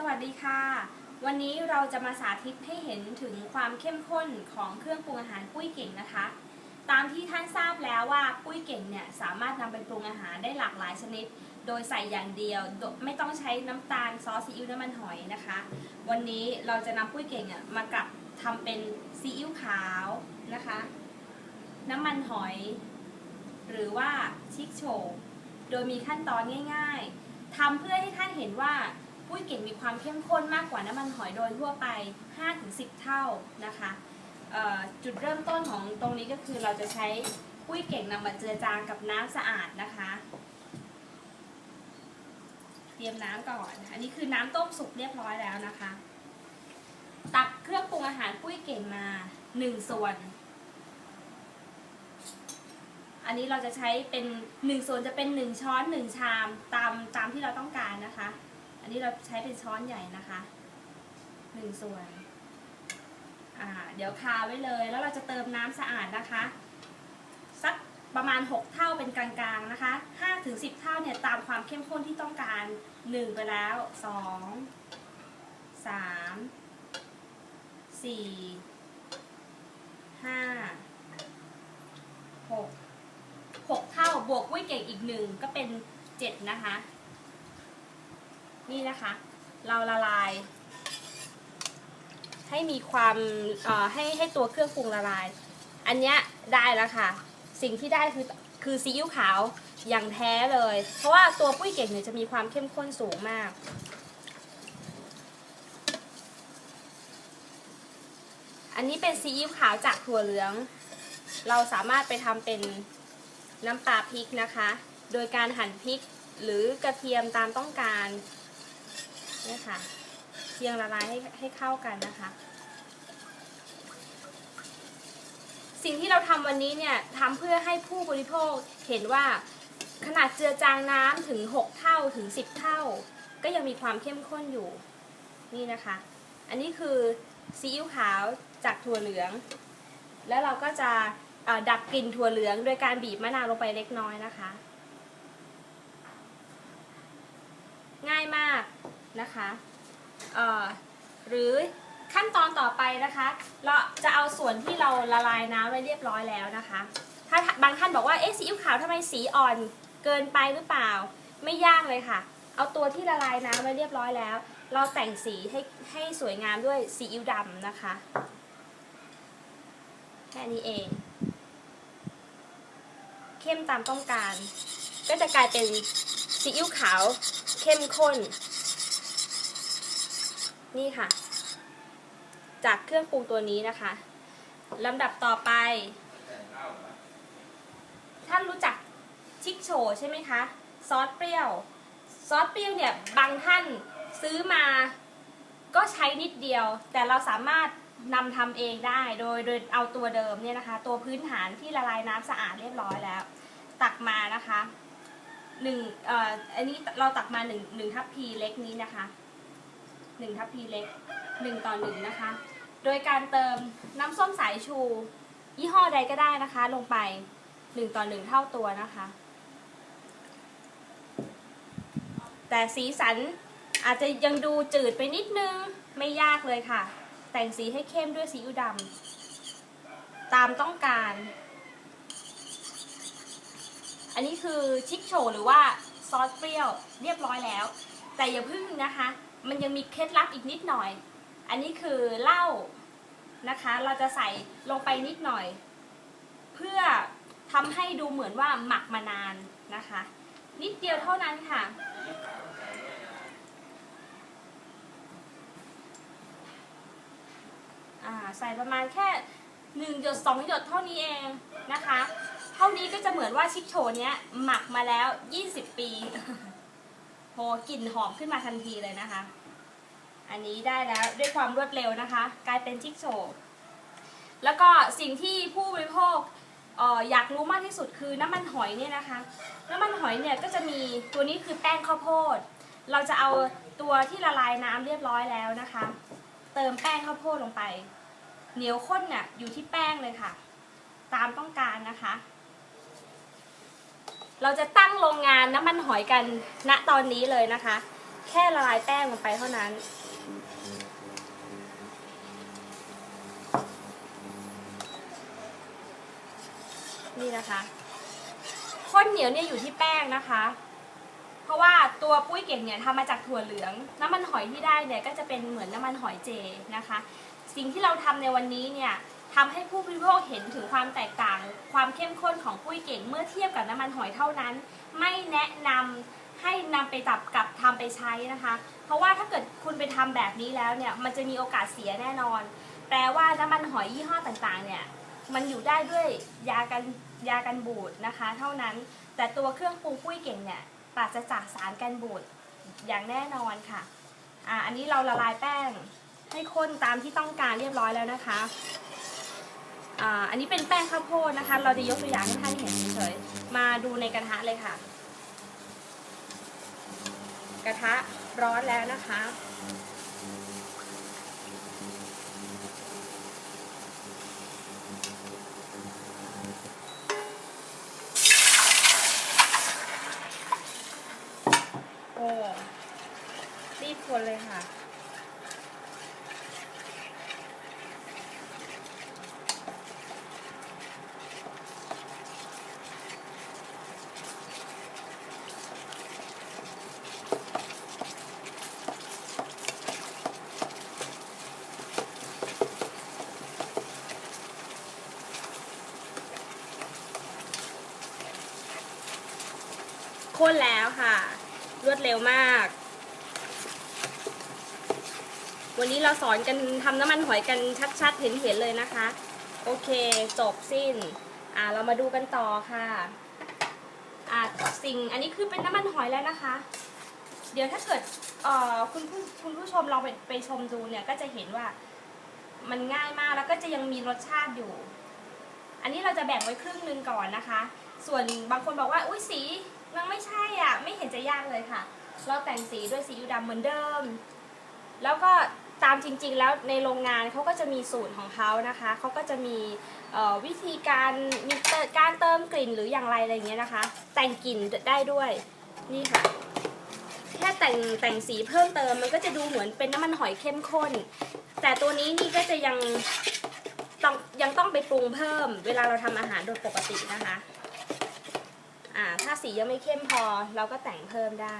สวัสดีค่ะ วันนี้เราจะมาสาธิตให้เห็นถึงความเข้มข้นของเครื่องปรุงอาหารปุ้ยเก่งนะคะ ตามที่ท่านทราบแล้วว่าปุ้ยเก่งเนี่ยสามารถนำไปปรุงอาหารได้หลากหลายชนิด โดยใส่อย่างเดียวไม่ต้องใช้น้ำตาลซอสซีอิ๊วน้ำมันหอยนะคะ วันนี้เราจะนำปุ้ยเก่งอะมากับทำเป็นซีอิ๊วขาวนะคะ น้ำมันหอย หรือว่าชิกโชโดยมีขั้นตอนง่าย ๆทำเพื่อให้ท่านเห็นว่า ปุ้ยเก่งมีความเข้มข้นมากกว่าน้ำมันหอยโดยทั่วไป 5-10 เท่านะคะจุดเริ่มต้นของตรงนี้ก็คือเราจะใช้ปุ้ยเก่งนำมาเจือจางกับน้ำสะอาดนะคะ เตรียมน้ำก่อน อันนี้คือน้ำต้มสุกเรียบร้อยแล้วนะคะ ตักเครื่องปรุงอาหารปุ้ยเก่งมา1ส่วน อันนี้เราจะใช้เป็น1ส่วนจะเป็น1ช้อน1ชามตามตามที่เราต้องการนะคะ อันนี้เราใช้เป็นช้อนใหญ่นะคะ1ส่วนอ่าเดี๋ยวคาไว้เลย แล้วเราจะเติมน้ำสะอาดนะคะ สักประมาณ 6 เท่าเป็นกลางๆนะคะ5ถึง10 เท่าเนี่ยตามความเข้มข้นที่ต้องการ 1 ไปแล้ว 2 3 4 5 6 6 เท่าบวกกุ้ยเก่งอีกหนึ่งก็เป็น 7 นะคะ นี่นะคะ เราละลาย ให้มีความให้ให้ตัวเครื่องปรุงละลาย อันเนี้ยได้แล้วค่ะ สิ่งที่ได้คือคือซีอิ๊วขาวอย่างแท้เลย เพราะว่าตัวปุ้ยเก่งเนี่ยจะมีความเข้มข้นสูงมาก อันนี้เป็นซีอิ๊วขาวจากถั่วเหลือง เราสามารถไปทำเป็นน้ำปลาพริกนะคะ โดยการหั่นพริกหรือกระเทียมตามต้องการ เนี่ยค่ะเคียงละลายให้ให้เข้ากันนะคะ สิ่งที่เราทำวันนี้เนี่ยทำเพื่อให้ผู้บริโภคเห็นว่าขนาดเจือจางน้ำถึง 6 เท่าถึง 10 เท่า ก็ยังมีความเข้มข้นอยู่นี่นะคะ อันนี้คือซีอิ๊วขาวจากถั่วเหลือง แล้วเราก็จะดับกลิ่นถั่วเหลือง โดยการบีบมะนาวลงไปเล็กน้อยนะคะ ง่ายมาก นะคะหรือขั้นตอนต่อไปนะคะ เราจะเอาส่วนที่เราละลายน้ำไว้เรียบร้อยแล้วนะคะ ถ้าบางท่านบอกว่าเอ๊ะซีอิ๊วขาวทำไมสีอ่อนเกินไปหรือเปล่า ไม่ยากเลยค่ะ เอาตัวที่ละลายน้ำไว้เรียบร้อยแล้ว เราแต่งสีให้ให้สวยงามด้วยซีอิ๊วดำนะคะ แค่นี้เอง เข้มตามต้องการ ก็จะกลายเป็นซีอิ๊วขาวเข้มข้น นี่ค่ะ จากเครื่องปรุงตัวนี้นะคะลำดับต่อไป ท่านรู้จักชิกโชใช่ไหมคะ ซอสเปรี้ยว ซอสเปรี้ยวเนี่ยบางท่านซื้อมาก็ใช้นิดเดียว แต่เราสามารถนำทำเองได้โดยโดยเอาตัวเดิมเนี่ยนะคะ ตัวพื้นฐานที่ละลายน้ำสะอาดเรียบร้อยแล้ว ตักมานะคะหนึ่งเอ่ออันนี้เราตักมาหนึ่งหนึ่งทัพพีเล็กนี้นะคะ หนึ่งทัพพีเล็กหนึ่งต่อหนึ่งนะคะ โดยการเติมน้ำส้มสายชู ยี่ห้อใดก็ได้นะคะ ลงไปหนึ่งต่อหนึ่งเท่าตัวนะคะ แต่สีสันอาจจะยังดูจืดไปนิดนึงไม่ยากเลยค่ะ แต่งสีให้เข้มด้วยซีอิ๊วดำตามต้องการ อันนี้คือชิคโชหรือว่าซอสเปรี้ยวเรียบร้อยแล้ว แต่อย่าพึ่งนะคะ มันยังมีเคล็ดลับอีกนิดหน่อย อันนี้คือเหล้านะคะ เราจะใส่ลงไปนิดหน่อย เพื่อทำให้ดูเหมือนว่าหมักมานานนะคะ นิดเดียวเท่านั้นค่ะ ใส่ประมาณแค่หนึ่งหยดสองหยดเท่านี้เองนะคะ เท่านี้ก็จะเหมือนว่าชิคโชเนี้ยหมักมาแล้ว 20 ปี โหกลิ่นหอมขึ้นมาทันทีเลยนะคะ อันนี้ได้แล้วด้วยความรวดเร็วนะคะ กลายเป็นชิคโชแล้วก็สิ่งที่ผู้บริโภคอออยากรู้มากที่สุดคือน้ำมันหอยเนี่ยนะคะ น้ำมันหอยเนี่ยก็จะมีตัวนี้คือแป้งข้าวโพด เราจะเอาตัวที่ละลายน้ำเรียบร้อยแล้วนะคะ เติมแป้งข้าวโพดลงไป เหนียวข้นเนี่ยอยู่ที่แป้งเลยค่ะ ตามต้องการนะคะ เราจะตั้งโรงงานน้ำมันหอยกันณตอนนี้เลยนะคะ แค่ละลายแป้งลงไปเท่านั้น นี่นะคะข้นเหนียวเนี่ยอยู่ที่แป้งนะคะ เพราะว่าตัวปุ้ยเก่งเนี่ยทำมาจากถั่วเหลือง น้ำมันหอยที่ได้เนี่ยก็จะเป็นเหมือนน้ำมันหอยเจนะคะ สิ่งที่เราทำในวันนี้เนี่ย ทำให้ผู้บริโภคเห็นถึงความแตกต่าง ความเข้มข้นของปุ้ยเก่งเมื่อเทียบกับน้ำมันหอยเท่านั้น ไม่แนะนำให้นำไปจับกับทำไปใช้นะคะ เพราะว่าถ้าเกิดคุณไปทำแบบนี้แล้วเนี่ยมันจะมีโอกาสเสียแน่นอน แปลว่าน้ำมันหอยยี่ห้อต่างๆ เนี่ยมันอยู่ได้ด้วยยากันยากันบูดนะคะ เท่านั้น แต่ตัวเครื่องปรุงปุ้ยเก่งเนี่ยปราศจากสารกันบูดอย่างแน่นอนค่ะอ่าอันนี้เราละลายแป้งให้ข้นตามที่ต้องการเรียบร้อยแล้วนะคะ อันนี้เป็นแป้งข้าวโพดนะคะ เราจะยกตัวอย่างให้ท่านเห็นเฉยๆ มาดูในกระทะเลยค่ะ กระทะร้อนแล้วนะคะ โอ้รีบคนเลยค่ะ ข้นแล้วค่ะ รวดเร็วมาก วันนี้เราสอนกันทำน้ำมันหอยกันชัดๆ เห็นๆเลยนะคะ โอเคจบสิ้น อ่าเรามาดูกันต่อค่ะอ่าสิ่งอันนี้คือเป็นน้ำมันหอยแล้วนะคะ เดี๋ยวถ้าเกิดเอ่อคุณผู้คุณผู้ชมลองไปไปชมดูเนี่ยก็จะเห็นว่ามันง่ายมากแล้วก็จะยังมีรสชาติอยู่ อันนี้เราจะแบ่งไว้ครึ่งนึงก่อนนะคะ ส่วนบางคนบอกว่าอุ้ยสีมันไม่ใช่อะ ไม่เห็นจะยากเลยค่ะ เราแต่งสีด้วยซีอิ๊วดำเหมือนเดิม แล้วก็ตามจริงๆแล้วในโรงงานเขาก็จะมีสูตรของเขานะคะเขาก็จะมีวิธีการมีการเติมกลิ่นหรืออย่างไรอะไรเงี้ยนะคะ แต่งกลิ่นได้ด้วยนี่ค่ะ แค่แต่งแต่งสีเพิ่มเติมมันก็จะดูเหมือนเป็นน้ำมันหอยเข้มข้น แต่ตัวนี้นี่ก็จะยังต้องยังต้องไปปรุงเพิ่ม เวลาเราทำอาหารโดยปกตินะคะ อ่าถ้าสียังไม่เข้มพอเราก็แต่งเพิ่มได้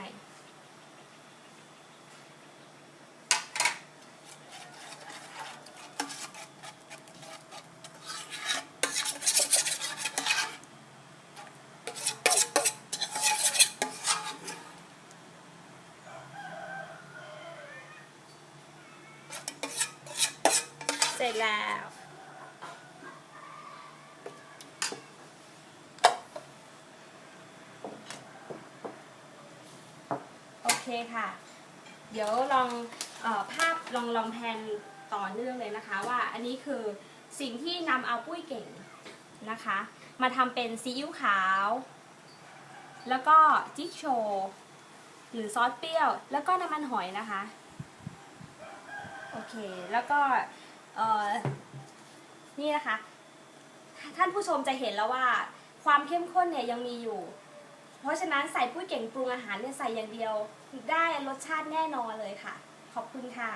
เสร็จแล้ว เคค่ะ เดี๋ยวลองออภาพลองลองแพนต่อเนื่องเลยนะคะ ว่าอันนี้คือสิ่งที่นำเอาปุ้ยเก่งนะคะ มาทำเป็นซีอิ๊วขาว แล้วก็จิ๊กโชหรือซอสเปรี้ยว แล้วก็น้ำมันหอยนะคะ โอเค แล้วก็นี่นะคะ ท่านผู้ชมจะเห็นแล้วว่าความเข้มข้นเนี่ยยังมีอยู่ ราะฉะนั้นใส่ปุ้ยเก่งปรุงอาหารเนี่ยใส่อย่างเดียว ได้รสชาติแน่นอนเลยค่ะ ขอบคุณค่ะ